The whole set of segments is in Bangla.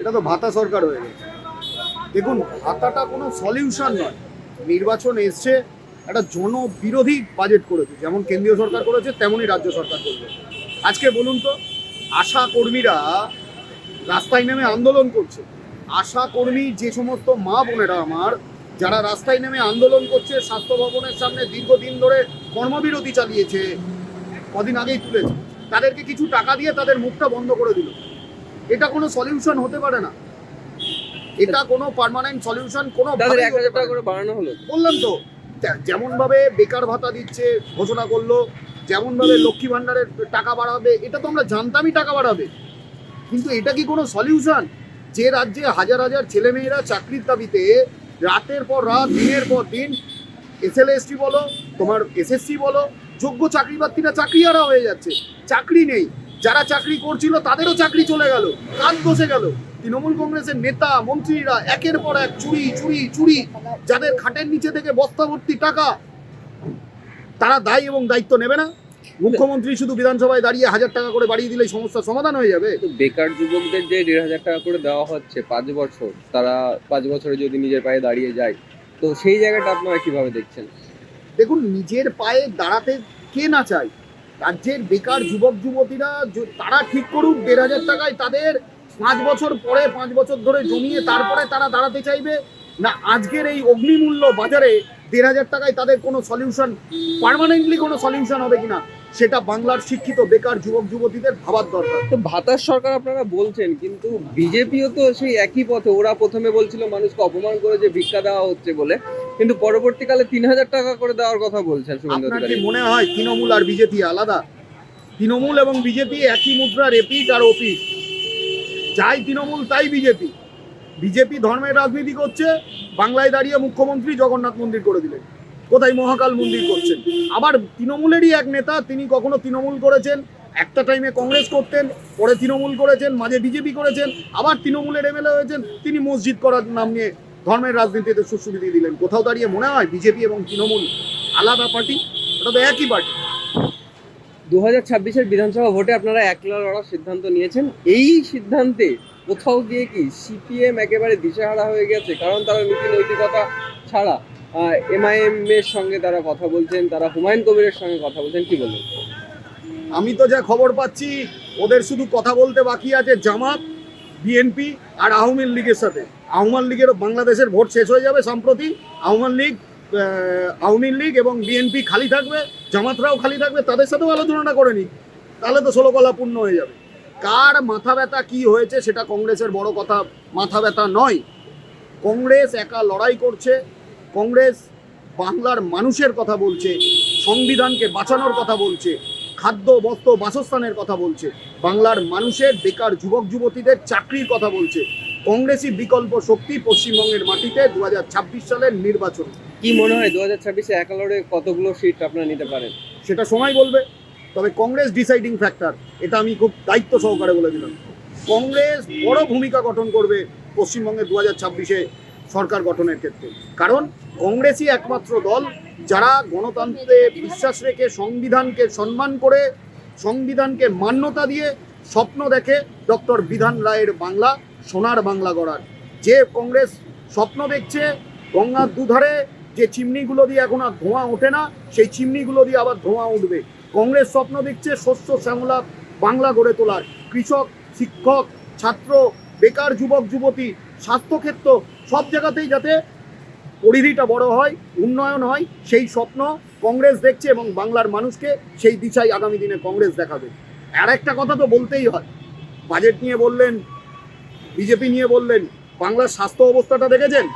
এটা তো ভাতা সরকার হয়ে গেছে। দেখুন, ভাতাটা কোনো সলিউশন নয়। নির্বাচন এসছে, একটা জনবিরোধী বাজেট করেছে। যেমন কেন্দ্রীয় সরকার করেছে, তেমনই রাজ্য সরকার করবে। আজকে বলুন তো, আশা কর্মীরা রাস্তায় নেমে আন্দোলন করছে। আশা কর্মী যে সমস্ত মা বোনেরা আমার, যারা রাস্তায় নেমে আন্দোলন করছে, স্বাস্থ্য ভবনের সামনে দীর্ঘদিন ধরে কর্মবিরতি চালিয়েছে, কদিন আগেই তুলেছে, তাদেরকে কিছু টাকা দিয়ে তাদের মুখটা বন্ধ করে দিল। এটা কোনো সলিউশন হতে পারে না। এটা কোনো পার্মানেন্ট সলিউশন কোনো তাদের এক হাজার টাকা করে বাড়ানো হলো। বললাম তো যেমন ভাবে বেকার ভাতা দিচ্ছে ঘোষণা করল যেমন ভাবে লক্ষ্মী ভান্ডারের টাকা বাড়াবে এটা তো আমরা জানতামই টাকা বাড়াবে। কিন্তু এটা কি কোনো সলিউশন যে রাজ্যে হাজার হাজার ছেলেমেয়েরা চাকরির দাবিতে রাতের পর রাত দিনের পর দিন এসএলএসটি বলো তোমার এসএসসি বলো যোগ্য চাকরি প্রার্থীরা চাকরি হারা হয়ে যাচ্ছে। চাকরি নেই। যারা চাকরি করছিল তাদেরও চাকরি চলে গেল কাজ বসে গেল। তৃণমূল কংগ্রেসের নেতা মন্ত্রীরা একের পর এক চুরি চুরি চুরি যাদের খাটের নিচে থেকে বস্তা ভর্তি টাকা তারা দায় এবং দায়িত্ব নেবে না। মুখ্যমন্ত্রী শুধু বিধানসভায় দাঁড়িয়ে হাজার টাকা করে বাড়িয়ে দিলেই সমস্যার সমাধান হয়ে যাবে। বেকার যুবকদের যে দেড় হাজার টাকা করে দেওয়া হচ্ছে পাঁচ বছর তারা পাঁচ বছরে যদি নিজের পায়ে দাঁড়িয়ে যায় তো সেই জায়গাটা আপনারা কীভাবে দেখছেন? দেখুন নিজের পায়ে দাঁড়াতে কে না চায়? রাজ্যের বেকার যুবক, যুবতীরা তারা ঠিক করুক, দেড় হাজার টাকায় তাদের পাঁচ বছর পরে, পাঁচ বছর ধরে জমিয়ে তারপরে তারা দাঁড়াতে চাইবে? না, আজকের এই অগ্নিমূল্য বাজারে দেড় হাজার টাকায় তাদের কোনো সলিউশন পার্মানেন্টলি কোনো সলিউশন হবে কিনা, সেটা বাংলার শিক্ষিত বেকার যুবক, যুবতীদের ভাবার দরকার। তো ভাতার সরকার আপনারা বলছেন, কিন্তু বিজেপিও তো সেই একই পথে, ওরা প্রথমে বলছিল মানুষকে অপমান করে যে ভিক্ষা দেওয়া হচ্ছে বলে। কিন্তু পরবর্তীকালে তিন হাজার টাকা করে দেওয়ার কথা বলছেন আপনার কি মনে হয় তৃণমূল আর বিজেপি আলাদা? তৃণমূল এবং বিজেপি একই মুদ্রা রেপিট আর ওপিট যাই তৃণমূল তাই বিজেপি। বিজেপি ধর্মের রাজনীতি করছে বাংলায় দাঁড়িয়ে মুখ্যমন্ত্রী জগন্নাথ মন্দির করে দিলেন। কোথায় মহাকাল মন্দির করছেন? আবার তৃণমূলেরই এক নেতা তিনি কখনো তৃণমূল করেছেন একটা টাইমে কংগ্রেস করতেন পরে তৃণমূল করেছেন মাঝে বিজেপি করেছেন আবার তৃণমূলের এমএলএ হয়েছেন তিনি মসজিদ করার নাম নিয়ে ধর্মের রাজনীতিতে সুশ্রুতি দিলেন। কোথাও দাঁড়িয়ে মনে হয় বিজেপি এবং তৃণমূল আলাদা পার্টি? ওটা তো একই পার্টি। দু হাজার ছাব্বিশের বিধানসভা ভোটে আপনারা একলা লড়ার সিদ্ধান্ত নিয়েছেন। এই সিদ্ধান্তে কোথাও গিয়ে কি সিপিএম একেবারে দিশেহারা হয়ে গেছে? কারণ তারা নীতি নৈতিকতা ছাড়া এমআইএম এর সঙ্গে তারা কথা বলছেন তারা হুমায়ুন কবিরের সঙ্গে কথা বলছেন কি বলবেন? আমি তো যা খবর পাচ্ছি ওদের শুধু কথা বলতে বাকি আছে জামাত বিএনপি আর আওয়ামী লীগের সাথে। আওয়ামী লীগের বাংলাদেশের ভোট শেষ হয়ে যাবে সম্প্রতি। আওয়ামী লীগ আওয়ামী লীগ এবং বিএনপি খালি থাকবে, জামাতরাও খালি থাকবে, তাদের সাথেও আলোচনাটা করে নি তাহলে তো ষোলো কলা পূর্ণ হয়ে যাবে। কার মাথা ব্যথা কী হয়েছে সেটা কংগ্রেসের বড় কথা, মাথা ব্যথা নয়। কংগ্রেস একা লড়াই করছে, কংগ্রেস বাংলার মানুষের কথা বলছে, সংবিধানকে বাঁচানোর কথা বলছে, খাদ্য, বস্ত্র, বাসস্থানের কথা বলছে, বাংলার মানুষের বেকার যুবক যুবতীদের চাকরির কথা বলছে। কংগ্রেসই বিকল্প শক্তি পশ্চিমবঙ্গের মাটিতে দু হাজার ছাব্বিশ সালের নির্বাচন। কি মনে হয় দু হাজার ছাব্বিশে একা লড়ে কতগুলো সিট আপনারা নিতে পারেন? সেটা সময় বলবে। তবে কংগ্রেস ডিসাইডিং ফ্যাক্টর এটা আমি খুব দায়িত্ব সহকারে বলে দিলাম। কংগ্রেস বড় ভূমিকা গঠন করবে পশ্চিমবঙ্গে দু হাজার ছাব্বিশে সরকার গঠনের ক্ষেত্রে। কারণ কংগ্রেসই একমাত্র দল যারা গণতন্ত্রে বিশ্বাস রেখে সংবিধানকে সম্মান করে সংবিধানকে মান্যতা দিয়ে স্বপ্ন দেখে ডক্টর বিধান রায়ের বাংলা সোনার বাংলা গড়ার। যে কংগ্রেস স্বপ্ন দেখছে, গঙ্গার দুধারে যে চিমনিগুলো দিয়ে এখন আর ধোঁয়া ওঠে না, সেই চিমনিগুলো দিয়ে আবার ধোঁয়া উঠবে। কংগ্রেস স্বপ্ন দেখছে শস্য শ্যামলা বাংলা গড়ে তোলার। কৃষক, শিক্ষক, ছাত্র, বেকার যুবক, যুবতী, স্বাস্থ্যক্ষেত্র, সব জায়গাতেই যাতে পরিধিটা বড় হয়, উন্নয়ন হয়, সেই স্বপ্ন কংগ্রেস দেখছে এবং বাংলার মানুষকে সেই দিশাই আগামী দিনে কংগ্রেস দেখাবে। আর একটা কথা তো বলতেই হয়। বাজেট নিয়ে বললেন বিজেপি নিয়ে বললেন, বাংলার স্বাস্থ্য অবস্থাটা দেখেছেন?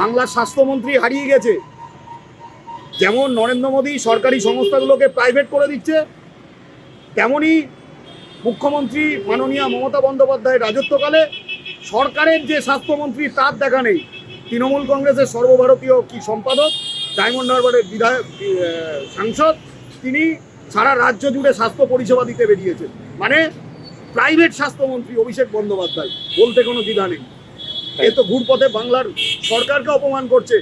বাংলার স্বাস্থ্যমন্ত্রী হারিয়ে গেছে। যেমন নরেন্দ্র মোদী সরকারি সংস্থাগুলোকে প্রাইভেট করে দিচ্ছে তেমনই মুখ্যমন্ত্রী মাননীয় মমতা বন্দ্যোপাধ্যায়ের রাজত্বকালে সরকারের যে স্বাস্থ্যমন্ত্রী তার দেখা নেই। তৃণমূল কংগ্রেসের সর্বভারতীয় কি সম্পাদক, ডায়মন্ড হারবারের বিধায়ক সাংসদ, তিনি সারা রাজ্য জুড়ে স্বাস্থ্য পরিষেবা দিতে বেরিয়েছেন। মানে প্রাইভেট স্বাস্থ্যমন্ত্রী অভিষেক বন্দ্যোপাধ্যায় বলতে কোনো দ্বিধা নেই। এ তো ঘুরপথে বাংলার সরকারকে অপমান করছে।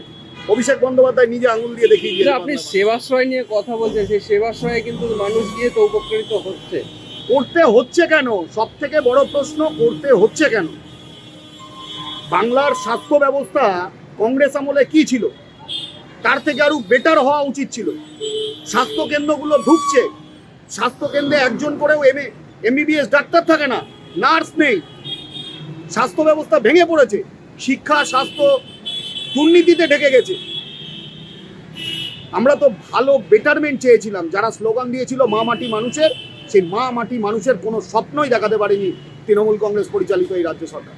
অভিষেক বন্দ্যোপাধ্যায় নিজে আঙুল দিয়ে দেখিয়ে আপনি সেবাশ্রয় নিয়ে কথা বলছেন সেই সেবাশ্রয়ে কিন্তু মানুষ গিয়ে তো উপকৃত হচ্ছে। করতে হচ্ছে কেন? সব থেকে বড় প্রশ্ন করতে হচ্ছে কেন? বাংলার স্বাস্থ্য ব্যবস্থা কংগ্রেস আমলে কি ছিল? তার থেকে আরও বেটার হওয়া উচিত ছিল। স্বাস্থ্য কেন্দ্রগুলো ঢুকছে। স্বাস্থ্য কেন্দ্রে একজন করেও এম এমবিবিএস ডাক্তার থাকে না, নার্স নেই। স্বাস্থ্য ব্যবস্থা ভেঙে পড়েছে, শিক্ষা, স্বাস্থ্য দুর্নীতিতে ঢেকে গেছে। আমরা তো ভালো বেটারমেন্ট চেয়েছিলাম, যারা স্লোগান দিয়েছিল মা মাটি মানুষের, সেই মা মাটি মানুষের কোনো স্বপ্নই দেখাতে পারেনি তৃণমূল কংগ্রেস পরিচালিত এই রাজ্য সরকার।